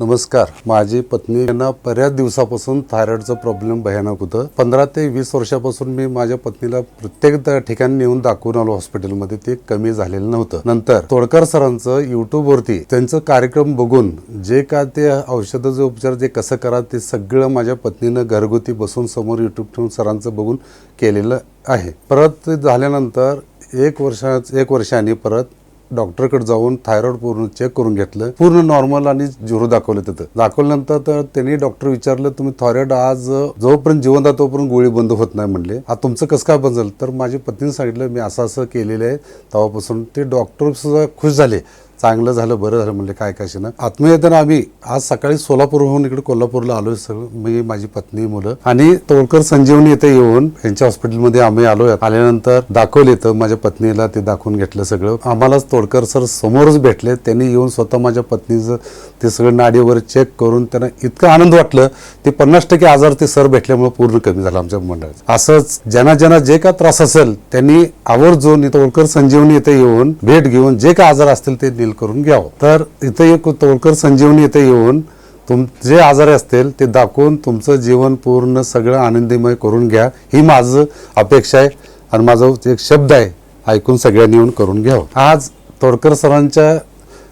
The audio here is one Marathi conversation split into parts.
नमस्कार. माझी पत्नी यांना बऱ्याच दिवसापासून थायरॉइडचं प्रॉब्लेम भयानक होतं. पंधरा ते वीस वर्षापासून मी माझ्या पत्नीला प्रत्येक ठिकाणी नेऊन दाखवून आलो हॉस्पिटलमध्ये. ते कमी झालेलं नव्हतं. नंतर तोडकर सरांचं युट्यूबवरती त्यांचं कार्यक्रम बघून जे का ते औषधाचे उपचार जे कसं करा ते सगळं माझ्या पत्नीनं घरगुती बसून समोर युट्यूब सरांचं बघून केलेलं आहे. परत ते झाल्यानंतर एक वर्षा एक वर्षाने परत डॉक्टरकडे जाऊन थायरॉइड पूर्ण चेक करून घेतलं. पूर्ण नॉर्मल आणि झिरो दाखवलं तिथं. दाखवल्यानंतर तर त्यांनी डॉक्टर विचारलं तुम्ही थायरॉइड आज जोपर्यंत जिवंत तोपर्यंत गोळी बंद होत नाही म्हणले. आता तुमचं कसं काय बंद झालं? तर माझ्या पत्नीने सांगितलं मी असं असं केलेलं आहे. तेव्हापासून ते डॉक्टर सुद्धा खुश झाले. चांगलं झालं बरं झालं म्हणले काय कशी ना आत्महत्यानं आम्ही आज सकाळी सोलापूरहून इकडे कोल्हापूरला आलोय सगळं मी माझी पत्नी मुलं. आणि तोडकर संजीवनी इथे येऊन यांच्या हॉस्पिटलमध्ये आम्ही आलोय. आल्यानंतर दाखवले तर माझ्या पत्नीला ते दाखवून घेतलं सगळं. आम्हालाच तोडकर सर समोरच भेटले. त्यांनी येऊन स्वतः माझ्या पत्नीचं ते सगळं नाडी वगैरे चेक करून त्यांना इतकं आनंद वाटलं. ते पन्नास टक्के आजार ते सर भेटल्यामुळे पूर्ण कमी झाला आमच्या मंडळात असंच ज्यांना ज्यांना जे का त्रास असेल त्यांनी आवर्जून तोडकर संजीवनी इथे येऊन भेट घेऊन जे काय आजार असतील ते नील करून घ्यावं. तर इथे एक तोडकर संजीवनी इथे येऊन तुम जे आजारी असतील ते दाखवून तुमचं जीवन पूर्ण सगळं आनंदीमय करून घ्या. ही माझं अपेक्षा आहे आणि माझा एक शब्द आहे ऐकून सगळ्यांनी येऊन करून घ्यावं. आज तोडकर सरांच्या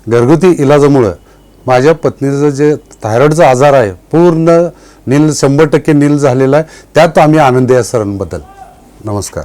घरगुती इलाजामुळं माझ्या पत्नीचं जे थायरॉईडचा आजार आहे पूर्ण नील शंभर टक्के नील झालेला आहे त्यात आम्ही आनंदी आहे सरांबद्दल. नमस्कार.